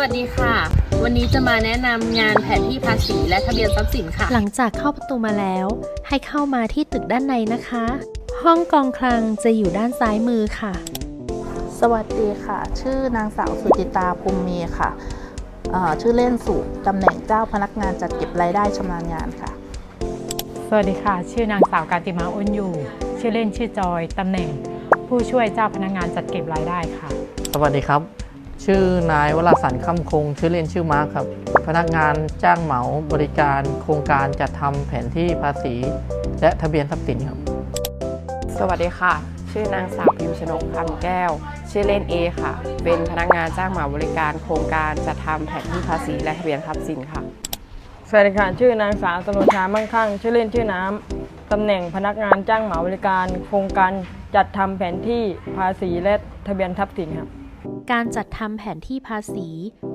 วัสดีค่ะ วันนี้จะมาแนะนำงานแผนที่ภาษีและทะเบียนทรัพย์สินค่ะ หลังจากเข้าประตูมาแล้ว ให้เข้ามาที่ตึกด้านในนะคะ ห้องกองคลังจะอยู่ด้านซ้ายมือค่ะ สวัสดีค่ะ ชื่อนางสาวสุจิตาภูมิมีค่ะเอ่อชื่อเล่นสุตำแหน่งเจ้าพนักงานจัดเก็บรายได้ชำนาญงานค่ะ สวัสดีค่ะ ชื่อนางสาวการติมาอ้นอยู่ ชื่อเล่นชื่อจอยตำแหน่ง ผู้ช่วยเจ้าพนักงานจัดเก็บรายได้ค่ะ สวัสดีครับ ชื่อนายวราสันต์คำคง ชื่อเล่นชื่อมาร์คครับ พนักงานจ้างเหมาบริการโครงการจัดทำแผนที่ภาษี และทะเบียนทรัพย์สินครับ สวัสดีค่ะ ชื่อนางสาวพิมชนกคำแก้ว ชื่อเล่นเอค่ะ เป็นพนักงานจ้างเหมาบริการโครงการจัดทำแผนที่ภาษีและทะเบียนทรัพย์สินค่ะ สวัสดีค่ะ ชื่อนางสาวสนุชามั่งคั่ง ชื่อเล่นชื่อน้ำ ตำแหน่งพนักงานจ้างเหมาบริการ โครงการจัดทำแผนที่ภาษีและทะเบียนทรัพย์สินครับ การจัดทำแผนที่ภาษี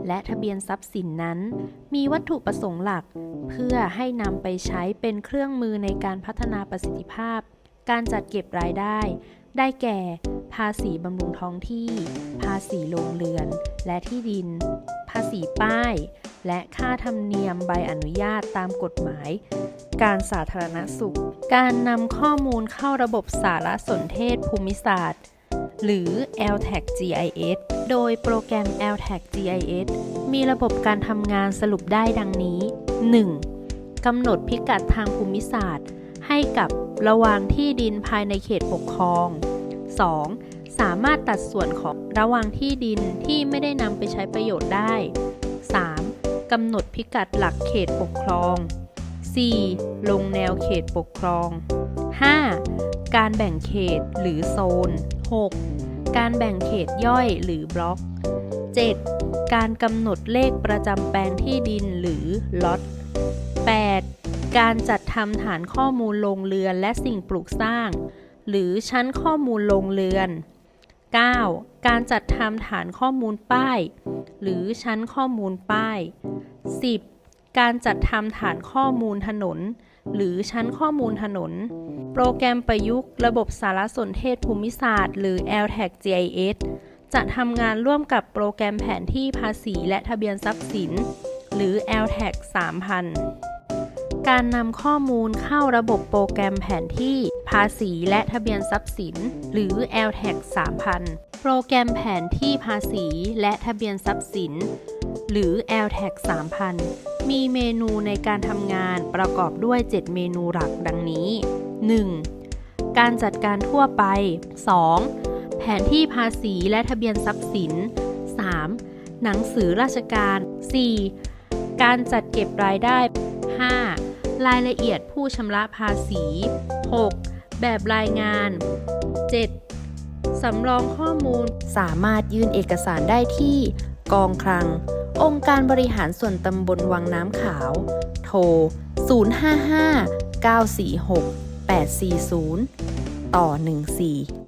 และทะเบียนทรัพย์สินนั้น มีวัตถุประสงค์หลัก เพื่อให้นำไปใช้เป็นเครื่องมือในการพัฒนาประสิทธิภาพ การจัดเก็บรายได้ ได้แก่ ภาษีบำรุงท้องที่ ภาษีโรงเรือน และที่ดิน ภาษีป้าย และค่าธรรมเนียมใบอนุญาตตามกฎหมาย การสาธารณสุข การนำข้อมูลเข้าระบบสารสนเทศภูมิศาสตร์หรือ LTAC GIS โดยโปรแกรม LTAC GIS มีระบบการทำงานสรุปได้ดังนี้ 1. กำหนดพิกัดทางภูมิศาสตร์ ให้กับระวางที่ดินภายในเขตปกครอง 2. สามารถตัดส่วนของระวางที่ดินที่ไม่ได้นำไปใช้ประโยชน์ได้ 3. กำหนดพิกัดหลักเขตปกครอง 4. ลงแนวเขตปกครอง 5. การแบ่งเขตหรือโซน 6. การแบ่งเขตย่อยหรือบล็อก 7. การกำหนดเลขประจำแปลงที่ดินหรือล็อต 8. การจัดทำฐานข้อมูลโรงเรือนและสิ่งปลูกสร้าง หรือชั้นข้อมูลโรงเรือน 9. การจัดทำฐานข้อมูลป้าย หรือชั้นข้อมูลป้าย 10. การจัดทำฐานข้อมูลถนน หรือชั้นข้อมูลถนน โปรแกรมประยุกต์ระบบสารสนเทศภูมิศาสตร์ หรือ LTAC GIS จะทำงานร่วมกับโปรแกรมแผนที่ภาษีและทะเบียนทรัพย์สิน หรือ LTAC 3000 การนำข้อมูลเข้าระบบโปรแกรมแผนที่ภาษีและทะเบียนทรัพย์สิน หรือ LTAC 3000 โปรแกรมแผนที่ภาษีและทะเบียนทรัพย์สิน หรือ LTAC 3000 มีเมนูในการทำงานประกอบด้วย 7 เมนูหลักดังนี้ 1. การจัดการทั่วไป 2. แผนที่ภาษีและทะเบียนทรัพย์สิน 3. หนังสือราชการ 4. การจัดเก็บรายได้ 5. รายละเอียดผู้ชำระภาษี 6. แบบรายงาน 7. สำรองข้อมูลสามารถยื่นเอกสารได้ที่กองคลัง องค์การบริหารส่วนตำบลวังน้ำขาว โทร 055 946 840 ต่อ 14